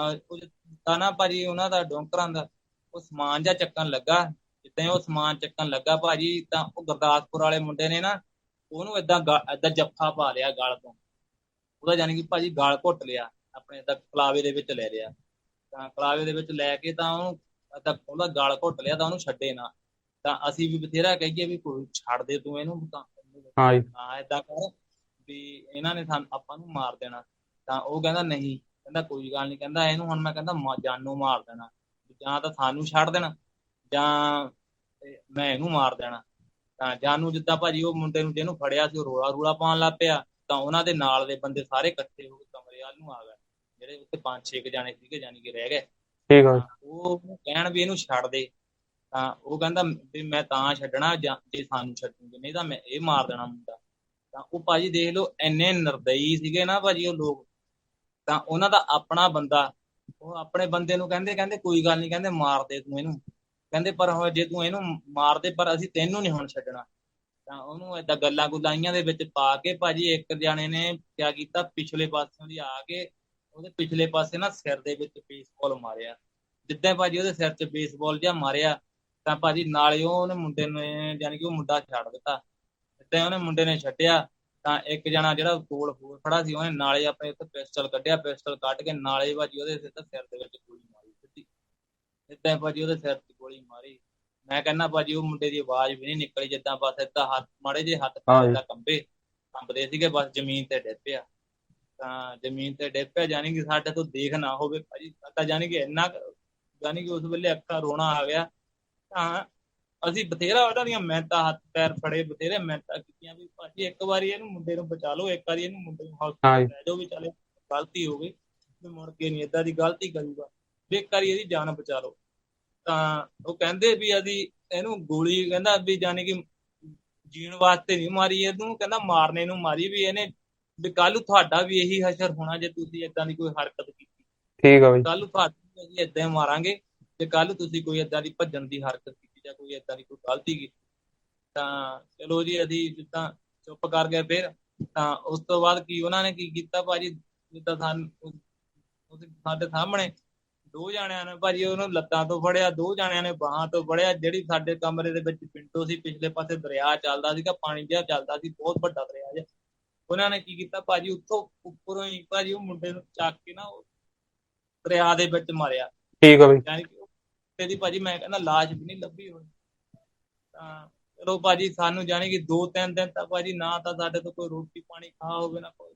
ਅਹ ਉਹ ਤਾਂ ਨਾ ਭਾਜੀ ਉਹਨਾਂ ਦਾ ਡੋਂਕਰਾਂ ਦਾ ਉਹ ਸਮਾਨ ਜਾਂ ਚੱਕਣ ਲੱਗਾ। ਜਿੱਦਾਂ ਉਹ ਸਮਾਨ ਚੱਕਣ ਲੱਗਾ ਭਾਜੀ ਤਾਂ ਉਹ ਗੁਰਦਾਸਪੁਰ ਵਾਲੇ ਮੁੰਡੇ ਨੇ ਨਾ ਉਹਨੂੰ ਏਦਾਂ ਏਦਾਂ ਜੱਫਾ ਪਾ ਲਿਆ ਗਲ ਤੋਂ। ਉਹਦਾ ਯਾਨੀ ਕਿ ਭਾਜੀ ਗਲ ਘੁੱਟ ਲਿਆ ਆਪਣੇ ਏਦਾਂ ਕਲਾਵੇ ਦੇ ਵਿੱਚ ਲੈ ਲਿਆ। ਤਾਂ ਕਲਾਵੇ ਦੇ ਵਿੱਚ ਲੈ ਕੇ ਤਾਂ ਉਹਨੂੰ ਏਦਾਂ ਉਹਦਾ ਗਲ ਘੁੱਟ ਲਿਆ ਤਾਂ ਉਹਨੂੰ ਛੱਡੇ ਨਾ। ਤਾਂ ਅਸੀਂ ਵੀ ਬਥੇਰਾ ਕਹੀਏ ਵੀ ਕੋਈ ਛੱਡ ਦੇ ਤੂੰ ਇਹਨੂੰ। ਤਾਂ ਹਾਂ ਜੀ। ਹਾਂ ਏਦਾਂ ਕਰ ਵੀ ਇਹਨਾਂ ਨੇ ਸਾਨੂੰ ਆਪਾਂ ਨੂੰ ਮਾਰ ਦੇਣਾ। ਤਾਂ ਉਹ ਕਹਿੰਦਾ ਨਹੀਂ ਕਹਿੰਦਾ ਕੋਈ ਗੱਲ ਨਹੀਂ ਕਹਿੰਦਾ ਇਹਨੂੰ ਹੁਣ ਮੈਂ ਕਹਿੰਦਾ ਜਾਨੋਂ ਮਾਰ ਦੇਣਾ। ਜਾਂ ਤਾਂ ਸਾਨੂੰ ਛੱਡ ਦੇਣਾ ਜਾਂ ਮੈਂ ਇਹਨੂੰ ਮਾਰ ਦੇਣਾ। ਤਾਂ ਜਾਨੂ ਜਿੱਦਾਂ ਭਾਜੀ ਉਹ ਮੁੰਡੇ ਨੂੰ ਜਿਹਨੂੰ ਫੜਿਆ ਸੀ ਉਹ ਰੋਲਾ ਰੂਲਾ ਪਾਉਣ ਲੱਗ ਪਿਆ ਤਾਂ ਉਹਨਾਂ ਦੇ ਨਾਲ ਦੇ ਬੰਦੇ ਸਾਰੇ ਇਕੱਠੇ ਹੋ ਕੇ ਕਮਰੇ ਵੱਲ ਨੂੰ ਆ ਗਏ। ਜਿਹੜੇ ਉੱਤੇ ਪੰਜ ਛੇ ਕੁ ਜਾਣੇ ਸੀਗੇ ਜਾਨੀ ਕਿ ਰਹਿ ਗਏ। ਠੀਕ ਆ। ਉਹ ਕਹਿਣ ਵੀ ਇਹਨੂੰ ਛੱਡ ਦੇ। ਤਾਂ ਉਹ ਕਹਿੰਦਾ ਵੀ ਮੈਂ ਤਾਂ ਛੱਡਣਾ ਜਾਂ ਜੇ ਸਾਨੂੰ ਛੱਡੂਗੇ ਨਹੀਂ ਤਾਂ ਮੈਂ ਇਹ ਮਾਰ ਦੇਣਾ ਮੁੰਡਾ। ਤਾਂ ਉਹ ਭਾਜੀ ਦੇਖ ਲਓ ਇੰਨੇ ਨਿਰਦਈ ਸੀਗੇ ਨਾ ਭਾਜੀ ਉਹ ਲੋਕ। ਤਾਂ ਉਹਨਾਂ ਦਾ ਆਪਣਾ ਬੰਦਾ, ਉਹ ਆਪਣੇ ਬੰਦੇ ਨੂੰ ਕਹਿੰਦੇ ਕਹਿੰਦੇ ਕੋਈ ਗੱਲ ਨਹੀਂ ਕਹਿੰਦੇ ਮਾਰ ਦੇ ਤੂੰ ਇਹਨੂੰ। ਕਹਿੰਦੇ ਪਰ ਜੇ ਤੂੰ ਇਹਨੂੰ ਮਾਰ ਦੇ, ਪਰ ਅਸੀਂ ਤੈਨੂੰ ਨਹੀਂ ਹੁਣ ਛੱਡਣਾ। ਤਾਂ ਉਹਨੂੰ ਏਦਾਂ ਗੱਲਾਂ ਗੁਲਾਈਆਂ ਦੇ ਵਿੱਚ ਪਾ ਕੇ ਭਾਜੀ ਇੱਕ ਜਾਣੇ ਨੇ ਕਿਆ ਕੀਤਾ, ਪਿਛਲੇ ਪਾਸਿਓਂ ਦੀ ਆ ਕੇ ਉਹਦੇ ਪਿਛਲੇ ਪਾਸੇ ਨਾ ਸਿਰ ਦੇ ਵਿੱਚ ਬੇਸਬਾਲ ਮਾਰਿਆ। ਜਿੱਦਾਂ ਭਾਜੀ ਉਹਦੇ ਸਿਰ 'ਚ ਬੇਸਬਾਲ ਜਿਹਾ ਮਾਰਿਆ, ਤਾਂ ਭਾਜੀ ਨਾਲੇ ਉਹਨੇ ਮੁੰਡੇ ਨੇ ਯਾਨੀ ਕਿ ਉਹ ਮੁੰਡਾ ਛੱਡ ਦਿੱਤਾ। ਜਿੱਦਾਂ ਉਹਨੇ ਮੁੰਡੇ ਨੇ ਛੱਡਿਆ ਤਾਂ ਇੱਕ ਜਣਾ ਜਿਹੜਾ ਕੋਲ ਹੋਰ ਖੜਾ ਸੀ ਉਹਨੇ ਨਾਲੇ ਆਪਣੇ ਉੱਤੇ ਪਿਸਟਲ ਕੱਢਿਆ ਪਿਸਟਲ ਕੱਢ ਕੇ ਨਾਲੇ ਭਾਜੀ ਉਹਦੇ ਸਿੱਧਾ ਸਿਰ ਦੇ ਵਿੱਚ ਗੋਲੀ ਮਾਰੀ ਸਿੱਧੀ। ਜਿੱਦਾਂ ਭਾਜੀ ਉਹਦੇ ਸਿਰ 'ਤੇ ਗੋਲੀ ਮਾਰੀ। ਮੈਂ ਕਹਿੰਦਾ ਭਾਜੀ ਉਹ ਮੁੰਡੇ ਦੀ ਆਵਾਜ਼ ਵੀ ਨਹੀਂ ਨਿਕਲੀ ਜਿੱਦਾਂ ਬਸ ਏਦਾਂ ਹੱਥ ਮਾੜੇ ਜਿਹੇ ਹੱਥ ਜੀ। ਏਦਾਂ ਕੰਬੇ ਕੰਬਦੇ ਸੀਗੇ ਬਸ ਜ਼ਮੀਨ ਤੇ ਡਿੱਗ ਪਿਆ। ਤਾਂ ਜ਼ਮੀਨ ਤੇ ਡਿੱਗ ਪਿਆ ਜਾਨੀ ਕਿ ਸਾਡੇ ਤੋਂ ਦੇਖ ਨਾ ਹੋਵੇ ਭਾਜੀ। ਤਾਂ ਜਾਨੀ ਕਿ ਇੰਨਾ ਜਾਨੀ ਕਿ ਉਸ ਵੇਲੇ ਅੱਖਾਂ ਰੋਣਾ ਆ ਗਿਆ। ਤਾਂ ਅਸੀਂ ਬਥੇਰਾ ਉਹਨਾਂ ਦੀਆਂ ਮਿਹਨਤਾਂ ਹੱਥ ਪੈਰ ਫੜੇ ਬਥੇਰੇ ਮਿਹਨਤਾਂ ਕੀਤੀਆਂ ਵੀ ਭਾਜੀ ਇੱਕ ਵਾਰੀ ਇਹਨੂੰ ਮੁੰਡੇ ਨੂੰ ਬਚਾ ਲਓ ਇੱਕ ਵਾਰੀ ਇਹਨੂੰ ਮੁੰਡੇ ਨੂੰ ਹਸਪਤਾਲ। ਲੈ ਜਾਓ ਵੀ ਚੱਲੇ ਗਲਤੀ ਹੋ ਗਈ ਵੀ ਮੁੜ ਕੇ ਨਹੀਂ ਏਦਾਂ ਦੀ ਗਲਤੀ ਕਰੂਗਾ ਵੀ ਇੱਕ ਵਾਰੀ ਇਹਦੀ ਜਾਨ ਬਚਾ ਲਓ। ਤਾਂ ਉਹ ਕਹਿੰਦੇ ਵੀ ਅਸੀਂ ਇਹਨੂੰ ਗੋਲੀ ਕਹਿੰਦਾ ਵੀ ਜਾਨੀ ਕਿ ਜੀਣ ਵਾਸਤੇ ਨਹੀਂ ਮਾਰੀ ਇਹਨੂੰ ਕਹਿੰਦਾ ਮਾਰਨੇ ਨੂੰ ਮਾਰੀ ਵੀ ਇਹਨੇ ਵੀ ਕੱਲ ਨੂੰ ਤੁਹਾਡਾ ਵੀ ਇਹੀ ਹਸ਼ਰ ਹੋਣਾ ਜੇ ਤੁਸੀਂ ਏਦਾਂ ਦੀ ਕੋਈ ਹਰਕਤ ਕੀਤੀ। ਠੀਕ ਆ ਬਈ। ਕੱਲ ਨੂੰ ਤੁਹਾਨੂੰ ਵੀ ਹੀ ਮਾਰਾਂਗੇ ਤੇ ਕੱਲ ਤੁਸੀਂ ਕੋਈ ਏਦਾਂ ਦੀ ਭੱਜਣ ਦੀ ਹਰਕਤ ਕੀਤੀ। ਜਾਂ ਕੋਈ ਏਦਾਂ ਦੀ ਕੋਈ ਗਲਤੀ ਕੀਤੀ ਤਾਂ ਚਲੋ ਜੀ ਅਸੀਂ ਜਿੱਦਾਂ ਚੁੱਪ ਕਰ ਗਏ ਫਿਰ ਤਾਂ ਉਸ ਤੋਂ ਬਾਅਦ ਕੀ ਉਹਨਾਂ ਨੇ ਕੀ ਕੀਤਾ ਭਾਜੀ ਜਿੱਦਾਂ ਸਾਨੂੰ ਸਾਡੇ ਸਾਹਮਣੇ ਦੋ ਜਾਣਿਆਂ ਨੇ ਭਾਜੀ ਉਹਨੂੰ ਲੱਤਾਂ ਤੋਂ ਫੜਿਆ ਦੋ ਜਾਣਿਆਂ ਨੇ ਬਾਹਾਂ ਤੋਂ ਫੜਿਆ ਜਿਹੜੀ ਸਾਡੇ ਕਮਰੇ ਦੇ ਵਿੱਚ ਪਿੰਡੋ ਸੀ ਪਿਛਲੇ ਪਾਸੇ ਦਰਿਆ ਚੱਲਦਾ ਸੀਗਾ ਪਾਣੀ ਜਿਹਾ ਚੱਲਦਾ ਸੀ ਬਹੁਤ ਵੱਡਾ ਦਰਿਆ ਜਿਹਾ। ਉਹਨਾਂ ਨੇ ਕੀ ਕੀਤਾ ਭਾਜੀ ਉੱਥੋਂ ਉੱਪਰੋਂ ਹੀ ਭਾਜੀ ਉਹ ਮੁੰਡੇ ਨੂੰ ਚੱਕ ਕੇ ਨਾ ਉਹ ਦਰਿਆ ਦੇ ਵਿੱਚ ਮਾਰਿਆ। ਠੀਕ ਆ ਬਈ। ਯਾਨੀ ਭਾਜੀ ਮੈਂ ਕਹਿੰਦਾ ਲਾਸ਼ ਵੀ ਨਹੀਂ ਲੱਭੀ ਹੋਣੀ। ਤਾਂ ਚਲੋ ਭਾਜੀ ਸਾਨੂੰ ਜਾਣੀ ਕਿ ਦੋ ਤਿੰਨ ਦਿਨ ਤਾਂ ਭਾਜੀ ਨਾ ਤਾਂ ਸਾਡੇ ਤੋਂ ਕੋਈ ਰੋਟੀ ਪਾਣੀ ਖਾ ਹੋਵੇ ਨਾ ਕੋਈ